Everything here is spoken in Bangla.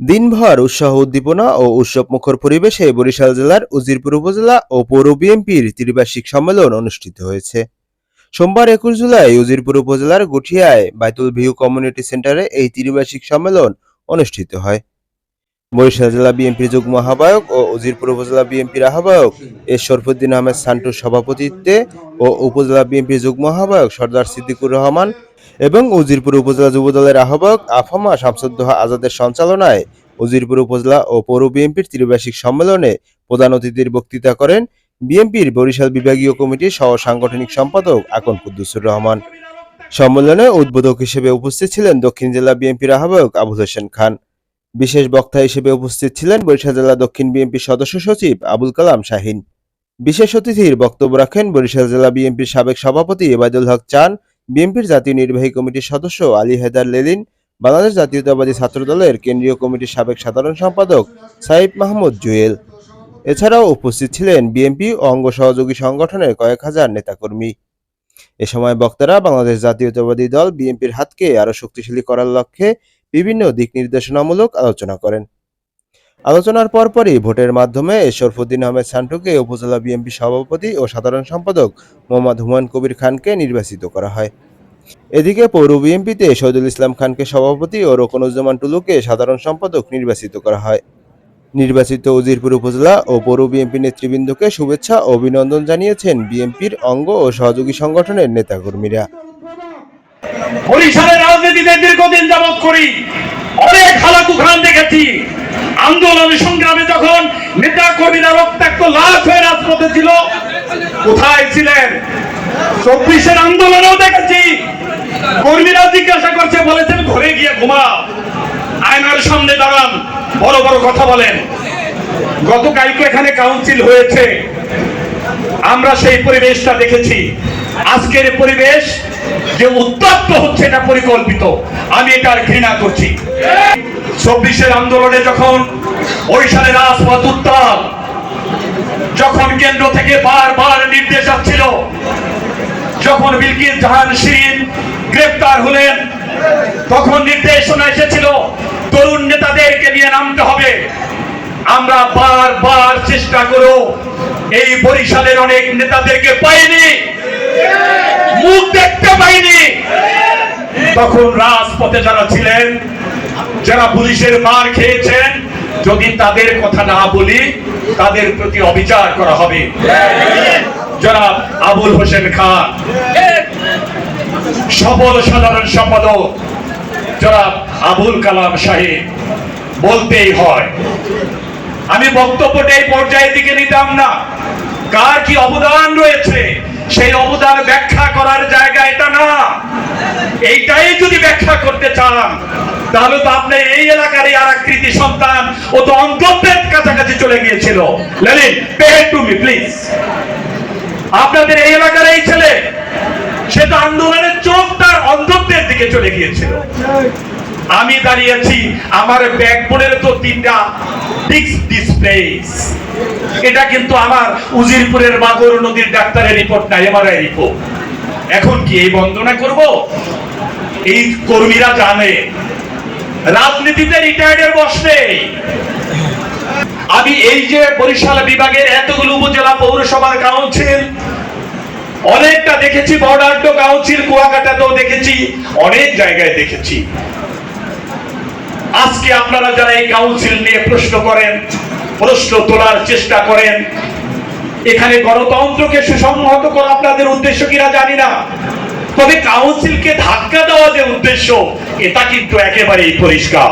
দিনভর উৎসাহ উদ্দীপনা ও উৎসব মুখর পরিবেশে বরিশাল জেলার উজিরপুর উপজেলা ও পৌর বিএনপির ত্রিবার্ষিক সম্মেলন অনুষ্ঠিত হয়েছে। সোমবার একুশ জুলাই উজিরপুর উপজেলার গুঠিয়ায় বাইতুল ভিউ কমিউনিটি সেন্টারে এই ত্রিবার্ষিক সম্মেলন অনুষ্ঠিত হয়। বরিশাল জেলা বিএনপির যুগ্ম আহ্বায়ক ও উজিরপুর উপজেলা বিএনপির আহ্বায়ক এস শরফুদ্দিন আহমেদ সান্টুর সভাপতিত্বে ও উপজেলা বিএনপির যুগ্ম আহ্বায়ক সর্দার সিদ্দিকুর রহমান এবং উজিরপুর উপজেলা যুবদলের আহ্বায়ক আফামা শামসুদ্দোহা আজাদের সঞ্চালনায় উজিরপুর উপজেলা ও পৌর বিএনপির ত্রিবার্ষিক সম্মেলনে প্রধান অতিথির বক্তৃতা করেন বিএনপির বরিশাল বিভাগীয় কমিটির সহ সাংগঠনিক সম্পাদক আকন কুদ্দুসুর রহমান। সম্মেলনে উদ্বোধক হিসেবে উপস্থিত ছিলেন দক্ষিণ জেলা বিএনপির আহ্বায়ক আবুল হোসেন খান। বিশেষ বক্তা হিসেবে উপস্থিত ছিলেন বরিশাল জেলা দক্ষিণ বিএনপি সদস্য সচিব আবুল কালাম শাহিন। বিশেষ অতিথির বক্তব্য রাখেন বরিশাল জেলা বিএনপির সাবেক সভাপতি এবাদুল হক চান, বিএনপির জাতীয় নির্বাহী কমিটির সদস্য আলী হেদার লেলিন, বাংলাদেশ জাতীয়তাবাদী ছাত্র দলের কেন্দ্রীয় কমিটির সাবেক সাধারণ সম্পাদক সাইফ মাহমুদ জুয়েল। এছাড়াও উপস্থিত ছিলেন বিএনপি ও অঙ্গ সহযোগী সংগঠনের কয়েক হাজার নেতাকর্মী। এ সময় বক্তারা বাংলাদেশ জাতীয়তাবাদী দল বিএনপির হাতকে আরও শক্তিশালী করার লক্ষ্যে বিভিন্ন দিক নির্দেশনামূলক আলোচনা করেন। আলোচনার পরপরই ভোটের মাধ্যমে শরফুদ্দিন আহমেদ সান্টুকে উপজেলা বিএনপি সভাপতি ও সাধারণ সম্পাদক মোহাম্মদ হুমায়ুন কবির খানকে নির্বাচিত করা হয়। এদিকে পৌর বিএনপিতে শহীদুল ইসলাম খানকে সভাপতি ও রোকনুজ্জামান টুলুকে সাধারণ সম্পাদক নির্বাচিত করা হয়। নির্বাচিত উজিরপুর উপজেলা ও পৌর বিএনপি নেতৃবৃন্দকে শুভেচ্ছা ও অভিনন্দন জানিয়েছেন বিএনপির অঙ্গ ও সহযোগী সংগঠনের নেতাকর্মীরা। বরিশালের রাজনীতিতে দীর্ঘদিন যাবৎ করি। অনেক হালাকু খান দেখেছি। আন্দোলন সংগ্রামে যখন নেতা কর্মীরা রক্তাক্ত লাশ হয়ে রাজপথে ছিল, কোথায় ছিলেন? চব্বিশের আন্দোলনেও দেখেছি। কর্মীরা জিজ্ঞাসা করছে, বলেছেন, ঘরে গিয়ে ঘুমা আয়নার সামনে দাঁড়ান, বড় বড় কথা বলেন। গতকালকে এখানে কাউন্সিল হয়েছে। আমরা সেই পরিবেশটা দেখেছি। আজকের পরিবেশ যে উত্তপ্ত হচ্ছে এটা পরিকল্পিত। আমি এটার ঘৃণা করছি। চব্বিশের আন্দোলনে যখন বরিশালে রাজপথ উত্তাল, যখন কেন্দ্র থেকে বারবার নির্দেশ আসছিল, যখন বিলকিস জাহান শিরিন গ্রেপ্তার হলেন, তখন নির্দেশনা এসেছিল, তরুণ নেতাদেরকে নিয়ে নামতে হবে। আমরা বারবার চেষ্টা করো এই বরিশালের অনেক নেতাদেরকে পাইনি। মুখ দেখতে পাইনি। তখন রাজপথে যারা ছিলেন, যারা পুলিশের মার খেয়েছেন, যদি তাদের কথা না বলি, তাদের প্রতি অবিচার করা হবে। যারা আবুল হোসেন খান সফল সাধারণ সম্পাদক যারা আবুল কালাম সাহেব, বলতেই হয়। আমি বক্তব্যটা এই পর্যায়ের দিকে নিতাম না। কার কি অবদান রয়েছে? সেই অবদান ব্যাখ্যা করার জায়গা এটা না। এইটাই যদি ব্যাখ্যা করতে চান, তাহলে তো আপনি এই এলাকার আর এক কৃতি সন্তান। ও তো অন্তর্দের কাছাকাছি চলে গিয়েছিল। লেলিন পে টু মি প্লিজ আপনাদের এই এলাকার এই ছেলে, সে তো আন্দোলনের চোখ তার অন্ধত্বের দিকে চলে গিয়েছিল। আমি দাঁড়িয়েছি, আমার ব্যাকবোর্ডের তো তিনটা ডিস্ক ডিসপ্লেস এটা কিন্তু আমার উজিরপুরের মাগর নদীর ডাক্তারের রিপোর্ট না এমআরআই রিপোর্ট এখন কি এই বন্দনা করব? এই কর্মীরা জানে, রাজনীতিতে রিটায়ার্ডের বস নেই। আমি এই যে বরিশাল বিভাগের এতগুলো উপজেলা পৌরসভার কাউন্সিল অনেকটা দেখেছি বর্ডার্ড কাউন্সিল কুয়াকাটাতেও দেখেছি, অনেক জায়গায় দেখেছি। আজকে আপনারা যারা এই কাউন্সিল নিয়ে প্রশ্ন করেন, প্রশ্ন তোলার চেষ্টা করেন, এখানে গণতন্ত্রকে সুসংহত করা আপনাদের উদ্দেশ্য কিনা জানি না। তবে কাউন্সিলকে ধাক্কা দেওয়া যে উদ্দেশ্য, এটা কিন্তু একেবারেই পরিষ্কার।